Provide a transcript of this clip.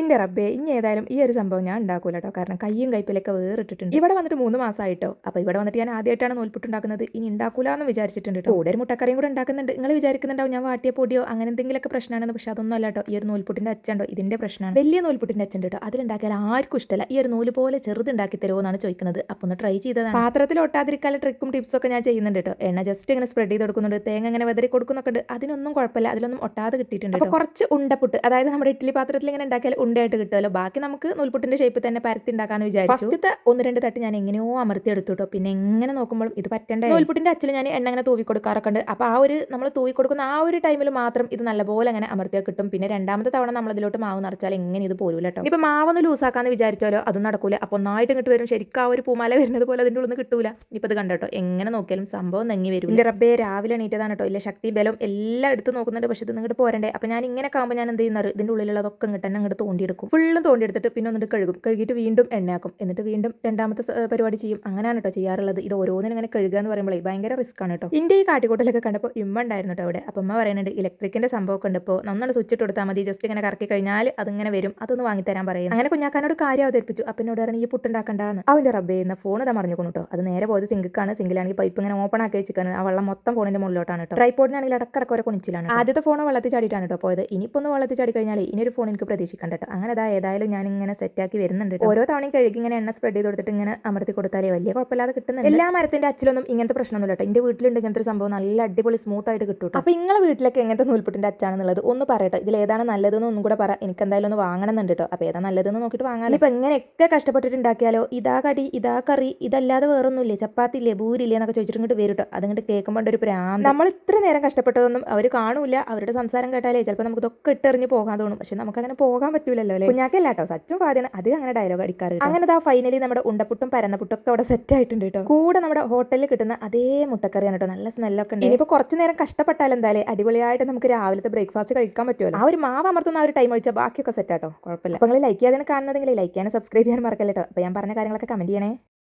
ഇന്റെ റബ്ബേ ഇനി ഏതായാലും ഈ ഒരു സംഭവം ഞാൻ ഉണ്ടാക്കൂല കേട്ടോ കാരണം കയ്യും കൈപ്പിലൊക്കെ വേറിട്ടിട്ടുണ്ട്. ഇവിടെ വന്നിട്ട് മൂന്ന് മാസമായിട്ടോ അപ്പോൾ ഇവിടെ വന്നിട്ട് ഞാൻ ആദ്യമായിട്ടാണ് നൂൽപുട്ട് ഉണ്ടാക്കുന്നത് ഇനി ഉണ്ടാക്കൂല എന്ന് വിചാരിച്ചിട്ടുണ്ട് കേട്ടോ കൂടെ ഒരു മുട്ടക്കറിയും കൂടെ ഉണ്ടാക്കുന്നുണ്ട്. നിങ്ങൾ വിചാരിക്കുന്നുണ്ടാവും ഞാൻ വാട്ടിയ പൊടിയോ അങ്ങനെ എന്തെങ്കിലുമൊക്കെ പ്രശ്നമാണെന്ന്. പക്ഷേ അതൊന്നും അല്ല കേട്ടോ ഈ ഒരു നൂൽപുട്ടിന്റെ അച്ഛണ്ടോ ഇതിന്റെ പ്രശ്നമാണ്. വലിയ നൂൽപുട്ടിന്റെ അച്ഛൻ കേട്ടോ അതിലുണ്ടാക്കിയാൽ ആർക്കും ഇഷ്ടമല്ല ഈ ഒരു നൂൽ പോലെ ചെറുതുണ്ടാക്കി തരുമോ എന്നാണ് ചോദിക്കുന്നത്. അപ്പോൾ ഒന്ന് ട്രൈ ചെയ്തതാണ്. പാത്രത്തിൽ ഒട്ടാതിരിക്കാനുള്ള ട്രിക്കും ടിപ്സും ഒക്കെ ഞാൻ ചെയ്യുന്നുണ്ട് കേട്ടോ എണ്ണ ജസ്റ്റ് ഇങ്ങനെ സ്പ്രെഡ് ചെയ്ത് കൊടുക്കുന്നുണ്ട്. തേങ്ങ ഇങ്ങനെ വെതറി കൊടുക്കുന്നൊക്കെ ഉണ്ട്. അതിനൊന്നും കുഴപ്പമില്ല. അതിലൊന്നും ഒട്ടാതെ കിട്ടിയിട്ടുണ്ട് അപ്പോൾ കുറച്ച് ഉണ്ടപ്പുട്ട് അതായത് നമ്മുടെ ഇഡ്ഡലി പാത്രത്തിൽ ഇങ്ങനെ ഉണ്ടാക്കിയാൽ ഉണ്ടയായിട്ട് കിട്ടുമല്ലോ. ബാക്കി നമുക്ക് നൂൽപുട്ടിന്റെ ഷേപ്പ് തന്നെ പരത്തി ഉണ്ടാക്കാന്ന് വിചാരിച്ചു. ഫസ്റ്റത്തെ ഒന്ന് രണ്ട് തട്ട് ഞാൻ എങ്ങനെയോ അമർത്തി എടുത്തു കേട്ടോ പിന്നെ എങ്ങനെ നോക്കുമ്പോഴും ഇത് പറ്റേണ്ട? നൂൽപുട്ടിന്റെ അച്ചിൽ ഞാൻ എണ്ണ അങ്ങനെ തൂവി കൊടുക്കാറൊക്കെ ഉണ്ട്. അപ്പോൾ ആ ഒരു നമ്മൾ തൂവി കൊടുക്കുന്ന ആ ഒരു ടൈമിൽ മാത്രം ഇത് നല്ലപോലെ അങ്ങനെ അമർത്തിയാൽ കിട്ടും. പിന്നെ രണ്ടാമത്തെ തവണ നമ്മൾ ഇതിലോട്ട് മാവ് നിറച്ചാൽ എങ്ങനെ ഇത് പോരൂല കേട്ടോ ഇപ്പൊ മാവൊന്ന് ലൂസാക്കാന്ന് വിചാരിച്ചാലോ? അതും നടക്കൂല. അപ്പോൾ ഒന്നായിട്ട് ഇങ്ങോട്ട് വരും. ശരിക്കും ആ ഒരു പൂമാല വരുന്നത് പോലെ അതിന്റെ ഉള്ളിൽ കിട്ടൂല. ഇപ്പൊ ഇത് കണ്ടോ എങ്ങനെ നോക്കിയാലും സംഭവം നങ്ങി വരും എന്റെ റബ്ബേ രാവിലെ എണീറ്റതാണ് കേട്ടോ ഇല്ല ശക്തി ബലം എല്ലാം എടുത്ത് നോക്കുന്നുണ്ട്. പക്ഷെ ഇത് ഇങ്ങോട്ട് പോരണ്ടേ? അപ്പോൾ ഞാൻ ഇങ്ങനെ കാണുമ്പോൾ ഞാൻ എന്ത് ചെയ്യുന്നത് ഇതിന്റെ ഉള്ളിലുള്ളതൊക്കെ ഇങ്ങോട്ട് തന്നെ അങ്ങോട്ട് തോണ്ടിയെടുക്കും. ഫുള്ളും തോണ്ടിയെടുത്തിട്ട് പിന്നെ ഒന്നിട്ട് കഴുകും. കഴുകിയിട്ട് വീണ്ടും എണ്ണയാക്കും. എന്നിട്ട് വീണ്ടും രണ്ടാമത്തെ പരിപാടി ചെയ്യും. അങ്ങനെയാണ് കേട്ടോ ചെയ്യാറുള്ളത്. ഇത് ഓരോന്നിനും ഇങ്ങനെ കഴുകുക എന്ന് പറയുമ്പോഴേ ഭയങ്കര റിസ്ക് ആണ് കേട്ടോ ഇന്ത്യ ഈ കാട്ടിക്കൂട്ടലൊക്കെ കണ്ടപ്പോൾ ഇമ്മ ഉണ്ടായിരുന്നു കേട്ടോ അവിടെ അപ്പം അമ്മ പറയുന്നുണ്ട് ഇലക്ട്രിക്കിന്റെ സംഭവമൊക്കെ ഉണ്ടപ്പോൾ നന്നാണ് സ്വിച്ച് ഇട്ട് കൊടുത്താൽ മതി. ജസ്റ്റ് ഇങ്ങനെ കറക്കി കഴിഞ്ഞാൽ അതിങ്ങനെ വരും. അതൊന്ന് വാങ്ങിത്തരാൻ പറയുന്നു അങ്ങനെ കുഞ്ഞാക്കാനോട് കാര്യം അവതരിപ്പിച്ചു. അപ്പം എന്നോട് പറഞ്ഞു ഈ പുട്ടുണ്ടാക്കണ്ടെന്ന് അവന്റെ റബ്ബേ എന്ന ഫോൺ ഇതാ മറിഞ്ഞു കേട്ടോ അത് നേരെ പോയത് സിങ്കിക്കാണ് സിങ്കിലാണെങ്കിൽ പൈപ്പ് ഇങ്ങനെ ഓപ്പൺ ആക്കി വെച്ചിരിക്കാണ് ആ വെള്ളം മൊത്തം ഫോണിന്റെ മുകളിലോട്ടാണ് കേട്ടോ ട്രൈപ്പോർഡിനാണെങ്കിൽ ഇടക്കിടക്ക് ഒരു കുണിച്ചിലാണ് ആദ്യത്തെ ഫോൺ വെള്ളത്തിൽ ചാടിയിട്ടാണ് കേട്ടോ പോയത്. ഇനിയിപ്പോൾ ഒന്ന് വെള്ളത്തിൽ ചാടി കഴിഞ്ഞാൽ ഇനി ഒരു ഫോൺ എനിക്ക് പ്രതീക്ഷിക്കണ്ട കേട്ടോ. അങ്ങനെ അതാ ഏതായാലും ഞാൻ ഇങ്ങനെ സെറ്റാക്കി വരുന്നുണ്ട്. ഓരോ തവണയും കഴുകി ഇങ്ങനെ എണ്ണ സ്പ്രെഡ് ചെയ്ത് കൊടുത്തിട്ട് ഇങ്ങനെ അമർത്തി കൊടുത്താലേ വലിയ കുഴപ്പമില്ലാതെ കിട്ടുന്നുണ്ട്. എല്ലാ മരത്തിന്റെ അച്ചിലൊന്നും ഇങ്ങനത്തെ പ്രശ്നമൊന്നുമില്ല കേട്ടോ. എന്റെ വീട്ടിലുണ്ട് ഇങ്ങനത്തെ ഒരു സംഭവം നല്ല അടിപൊളി സ്മൂത്ത് ആയിട്ട് കിട്ടും. അപ്പൊ നിങ്ങളെ വീട്ടിലൊക്കെ എങ്ങനത്തെ നൂൽപുട്ടിന്റെ അച്ചാണെന്നുള്ളത് ഒന്ന് പറയട്ടോ ഇതിൽ ഏതാണ് നല്ലതെന്ന് ഒന്നും കൂടെ പറ. എനിക്ക് എന്തായാലും ഒന്ന് വാങ്ങണമെന്നുണ്ട് കേട്ടോ. അപ്പൊ ഏതാ നല്ലതെന്ന് നോക്കിയിട്ട് വാങ്ങാൻ ഇപ്പൊ എങ്ങനെയൊക്കെ കഷ്ടപ്പെട്ടിട്ടുണ്ടാക്കിയാലോ ഇതാ കടി ഇതാ കറി ഇതല്ലാതെ വേറൊന്നുമില്ലേ? ചപ്പാത്തി ഇല്ലേ ഭൂരില്ലേ എന്നൊക്കെ ചോദിച്ചിട്ട് ഇങ്ങോട്ട് വരും കേട്ടോ. അതുകൊണ്ട് കേൾക്കുമ്പോൾ ഒരു പ്രാന്ത് നമ്മൾ ഇത്ര നേരം കഷ്ടപ്പെട്ടതൊന്നും അവർ കാണൂല. അവരുടെ സംസാരം കേട്ടാലേ ചിലപ്പോൾ നമുക്ക് ഇതൊക്കെ ഇട്ടെറിഞ്ഞ് പോകാൻ തോന്നും. പക്ഷെ നമുക്ക് അങ്ങനെ പോകാൻ പറ്റൂലല്ലോ അല്ലേ? കുഞ്ഞാക്കല്ല കേട്ടോ സച്ചും ഫാദിയാണ് അത് അങ്ങനെ ഡയലോഗ് അടിക്കാറ്. അങ്ങനെ ദാ ഫൈനലി നമ്മുടെ ഉണ്ടപ്പുട്ടും പരന്നപ്പുട്ടും ഒക്കെ അവിടെ സെറ്റ് ആയിട്ടുണ്ട് കേട്ടോ. കൂടെ നമ്മുടെ ഹോട്ടലിൽ കിട്ടുന്ന അതേ മുട്ടക്കറിയാണ് കേട്ടോ. നല്ല സ്മെല്ലൊക്കെ ഉണ്ട്. ഇനിയിപ്പോൾ കുറച്ച് നേരം കഷ്ടപ്പെട്ടാൽ എന്തായാലും അടിപൊളിയായിട്ട് നമുക്ക് രാവിലത്തെ ബ്രേക്ക്ഫാസ്റ്റ് കഴിക്കാൻ പറ്റുമല്ലോ. ആ ഒരു മാവ് അമർത്തുന്ന ആ ഒരു ടൈം ഒഴിച്ചാൽ ബാക്കിയൊക്കെ സെറ്റ് ആട്ടോ. കുഴപ്പമില്ല. അപ്പോൾ നിങ്ങൾ ലൈക്ക് ചെയ്യാതെ കാണുന്നതെങ്കിൽ ലൈക്ക് ചെയ്യാനും സബ്സ്ക്രൈബ് ചെയ്യാനും മറക്കല്ലോ അപ്പൊ അപ്പോൾ ഞാൻ പറഞ്ഞ കാര്യങ്ങളൊക്കെ കമന്റ് ചെയ്യണേ.